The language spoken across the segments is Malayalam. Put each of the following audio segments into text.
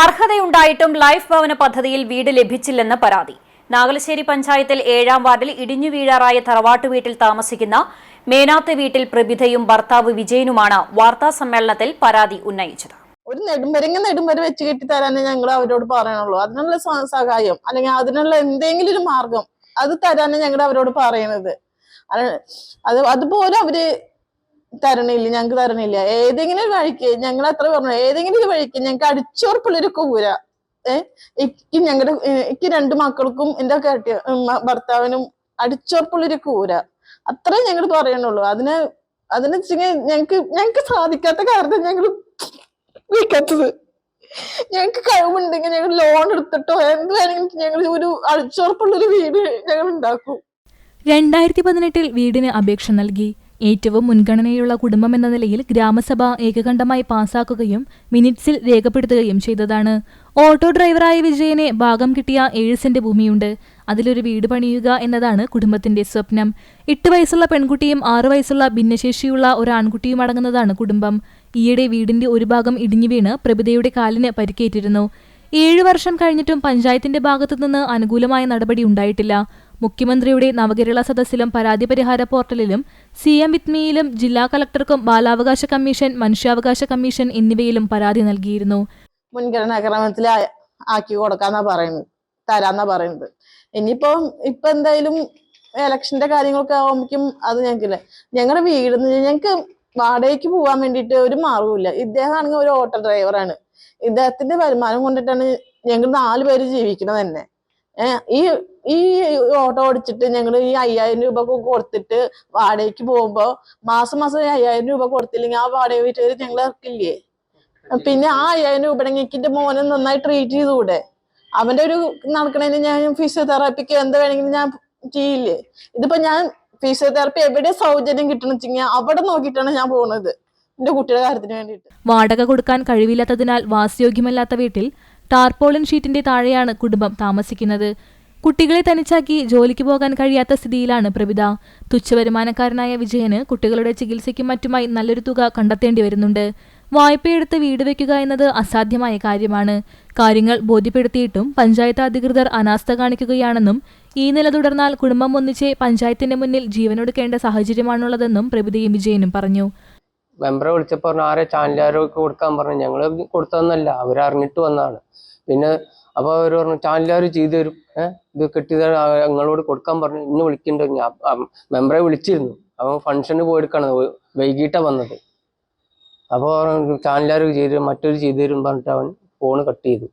അർഹതയുണ്ടായിട്ടും ലൈഫ് ഭവന പദ്ധതിയിൽ വീട് ലഭിച്ചില്ലെന്ന് പരാതി. നാഗലശ്ശേരി പഞ്ചായത്തിൽ ഏഴാം വാർഡിൽ ഇടിഞ്ഞു വീഴാറായ തറവാട്ടു വീട്ടിൽ താമസിക്കുന്ന മേനാത്ത് വീട്ടിൽ പ്രഭിതയും ഭർത്താവ് വിജയനുമാണ് വാർത്താ സമ്മേളനത്തിൽ പരാതി ഉന്നയിച്ചത്. ഒരു നെടുമ്പരങ്ങ നെടുമ്പര വെച്ച് കെട്ടി തരാനേ ഞങ്ങൾ അവരോട് പറയണുള്ളൂ. അതിനുള്ള സഹായം അല്ലെങ്കിൽ അതിനുള്ള എന്തെങ്കിലും ഒരു മാർഗം അത് തരാനേ ഞങ്ങൾ അവരോട് പറയണത്. അത് അത് അതുപോലെ അവർ തരണില്ല ഞങ്ങൾക്ക് തരണില്ല. ഏതെങ്കിലും ഒരു വഴിക്ക് ഞങ്ങൾ അത്ര പറഞ്ഞു ഏതെങ്കിലും ഒരു വഴിക്ക് ഞങ്ങൾക്ക് അടിച്ചുറപ്പുള്ളൊരു കൂര ഏഹ് എനിക്ക് ഞങ്ങളുടെ എനിക്ക് രണ്ട് മക്കൾക്കും എന്റെ കെട്ടിയ ഭർത്താവിനും അടിച്ചുറപ്പുള്ളൊരു കൂര. അത്രേ ഞങ്ങൾ പറയണുള്ളൂ. അതിന് അതിന് ഞങ്ങക്ക് ഞങ്ങൾക്ക് സാധിക്കാത്ത കാരണം ഞങ്ങൾ വിൽക്കാത്തത് ഞങ്ങൾക്ക് കഴിവുണ്ടെങ്കിൽ ഞങ്ങൾ ലോൺ എടുത്തിട്ടോ എന്ത് വേണമെങ്കിലും ഞങ്ങൾ ഒരു അടിച്ചുറപ്പുള്ളൊരു വീട് ഞങ്ങൾ ഉണ്ടാക്കും. രണ്ടായിരത്തി പതിനെട്ടിൽ വീടിന് അപേക്ഷ നൽകി. ഏറ്റവും മുൻഗണനയുള്ള കുടുംബം എന്ന നിലയിൽ ഗ്രാമസഭ ഏകകണ്ഠമായി പാസാക്കുകയും മിനിറ്റ്സിൽ രേഖപ്പെടുത്തുകയും ചെയ്തതാണ്. ഓട്ടോ ഡ്രൈവറായ വിജയനെ ഭാഗം കിട്ടിയ ഏഴ് സെന്റ് ഭൂമിയുണ്ട്. അതിലൊരു വീട് പണിയുക എന്നതാണ് കുടുംബത്തിന്റെ സ്വപ്നം. എട്ട് വയസ്സുള്ള പെൺകുട്ടിയും ആറു വയസ്സുള്ള ഭിന്നശേഷിയുള്ള ഒരു ആൺകുട്ടിയും അടങ്ങുന്നതാണ് കുടുംബം. ഈയിടെ വീടിന്റെ ഒരു ഭാഗം ഇടിഞ്ഞു വീണ് പ്രഭിതയുടെ കാലിന് പരിക്കേറ്റിരുന്നു. ഏഴു വർഷം കഴിഞ്ഞിട്ടും പഞ്ചായത്തിന്റെ ഭാഗത്തുനിന്ന് അനുകൂലമായ നടപടി ഉണ്ടായിട്ടില്ല. മുഖ്യമന്ത്രിയുടെ നവകേരള സദസ്സിലും പരാതി പരിഹാര പോർട്ടലിലും സി എം വിത്മിയിലും ജില്ലാ കളക്ടർക്കും ബാലാവകാശ കമ്മീഷൻ മനുഷ്യാവകാശ കമ്മീഷൻ എന്നിവയിലും പരാതി നൽകിയിരുന്നു. മുൻഗണനാ ക്രമത്തിൽ ആക്കി കൊടുക്കാന്നാ പറയുന്നത്. തരാന്നാ പറയുന്നത്. ഇനിയിപ്പോ ഇപ്പൊ എന്തായാലും ഇലക്ഷന്റെ കാര്യങ്ങളൊക്കെ ആവുമ്പോഴേക്കും അത് ഞങ്ങൾക്കില്ല ഞങ്ങളുടെ വീട് ഞങ്ങൾക്ക് വാടകയ്ക്ക് പോകാൻ വേണ്ടിയിട്ട് ഒരു മാർഗമില്ല ഇദ്ദേഹം ആണെങ്കിൽ ഒരു ഓട്ടോ ഡ്രൈവറാണ്. ഇദ്ദേഹത്തിന്റെ വരുമാനം കൊണ്ടിട്ടാണ് ഞങ്ങൾ നാല് പേര് ജീവിക്കുന്നത് തന്നെ ഈ ഈ ഓട്ടോ ഓടിച്ചിട്ട് ഞങ്ങൾ ഈ അയ്യായിരം രൂപ കൊടുത്തിട്ട് വാടകയ്ക്ക് പോകുമ്പോ മാസം മാസം ഈ അയ്യായിരം രൂപ കൊടുത്തില്ലെങ്കിൽ ആ വാടക വീട്ടുകാർ ഞങ്ങൾ ഇറക്കില്ലേ? പിന്നെ ആ അയ്യായിരം രൂപ എനിക്ക് മോനെ നന്നായി ട്രീറ്റ് ചെയ്തുകൂടെ? അവന്റെ ഒരു നടക്കണേന് ഞാൻ ഫിസിയോതെറാപ്പിക്ക് എന്ത് വേണമെങ്കിലും ഞാൻ ചെയ്യില്ലേ? ഇതിപ്പോ ഞാൻ ഫിസിയോതെറാപ്പി എവിടെ സൗജന്യം കിട്ടണം വെച്ചെങ്കിൽ അവിടെ നോക്കിയിട്ടാണ് ഞാൻ പോകുന്നത് എന്റെ കുട്ടിയുടെ കാര്യത്തിന് വേണ്ടിയിട്ട്. വാടക കൊടുക്കാൻ കഴിവില്ലാത്തതിനാൽ വാസയോഗ്യമല്ലാത്ത വീട്ടിൽ ടാർപോളിൻ ഷീറ്റിന്റെ താഴെയാണ് കുടുംബം താമസിക്കുന്നത്. കുട്ടികളെ തനിച്ചാക്കി ജോലിക്ക് പോകാൻ കഴിയാത്ത സ്ഥിതിയിലാണ് പ്രവിത. തുച്ഛവരുമാനക്കാരനായ വിജയന് കുട്ടികളുടെ ചികിത്സയ്ക്കും മറ്റുമായി നല്ലൊരു തുക കണ്ടെത്തേണ്ടി വരുന്നുണ്ട്. വായ്പയെടുത്ത് വീട് വെക്കുക എന്നത് അസാധ്യമായ കാര്യമാണ്. കാര്യങ്ങൾ ബോധ്യപ്പെടുത്തിയിട്ടും പഞ്ചായത്ത് അധികൃതർ അനാസ്ഥ കാണിക്കുകയാണെന്നും ഈ നില തുടർന്നാൽ കുടുംബം ഒന്നിച്ച് പഞ്ചായത്തിന്റെ മുന്നിൽ ജീവനൊടുക്കേണ്ട സാഹചര്യമാണുള്ളതെന്നും പ്രഭിതയും വിജയനും പറഞ്ഞു. മെമ്പറെ വിളിച്ചപ്പോൾ പറഞ്ഞു ആരെ ചാനലുകാരൊക്കെ കൊടുക്കാൻ പറഞ്ഞു? ഞങ്ങൾ കൊടുത്തതെന്നല്ല അവരറിഞ്ഞിട്ട് വന്നതാണ്. പിന്നെ അപ്പോൾ അവർ പറഞ്ഞു ചാനലുകാർ ചെയ്തു തരും. ഏഹ് ഇത് കെട്ടിയത് ഞങ്ങളോട് കൊടുക്കാൻ പറഞ്ഞു. ഇന്ന് വിളിക്കണ്ട. ഞാൻ മെമ്പറെ വിളിച്ചിരുന്നു. അവൻ ഫംഗ്ഷന് പോയെടുക്കാണ് വൈകിട്ടാണ് വന്നത്. അപ്പോൾ ചാനലുകാർ ചെയ്തു തരും മറ്റൊരു ചെയ്തു തരും പറഞ്ഞിട്ട് അവൻ ഫോണ് കട്ട് ചെയ്തു.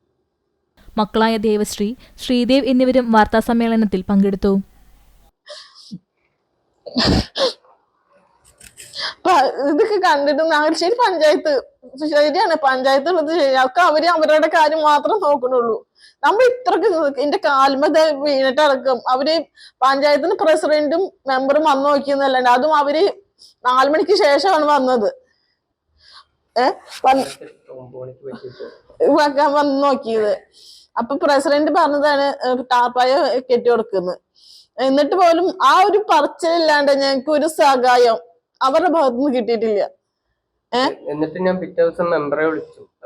മക്കളായ ദേവശ്രീ ശ്രീദേവ് എന്നിവരും വാർത്താസമ്മേളനത്തിൽ പങ്കെടുത്തു. അപ്പൊ ഇതൊക്കെ കണ്ടിട്ട് നാഗശ്ശേരി പഞ്ചായത്ത് ശരിയാണ് പഞ്ചായത്ത് ഉള്ളത് ശരിയാക്ക. അവർ അവരുടെ കാര്യം മാത്രം നോക്കണുള്ളൂ. നമ്മൾ ഇത്രക്ക് എന്റെ കാൽമത ദേ വീണിട്ട് അടക്കം അവർ പഞ്ചായത്തിന് പ്രസിഡന്റും മെമ്പറും വന്നു നോക്കിയെന്നല്ലാണ്ട് അതും അവർ നാലു മണിക്ക് ശേഷമാണ് വന്നത്. ഏഹ് വന്ന് നോക്കിയത്. അപ്പൊ പ്രസിഡന്റ് പറഞ്ഞതാണ് ടാപ്പായ കെട്ടി കൊടുക്കുന്നത് എന്നിട്ട് പോലും ആ ഒരു പറച്ചിലില്ലാണ്ട് ഞങ്ങൾക്ക് ഒരു സഹായം അവരുടെ ഭാഗത്തുനിന്ന് കിട്ടിയിട്ടില്ല. എന്നിട്ട് ഞാൻ പിറ്റേ ദിവസം മെമ്പറെ വിളിച്ചു.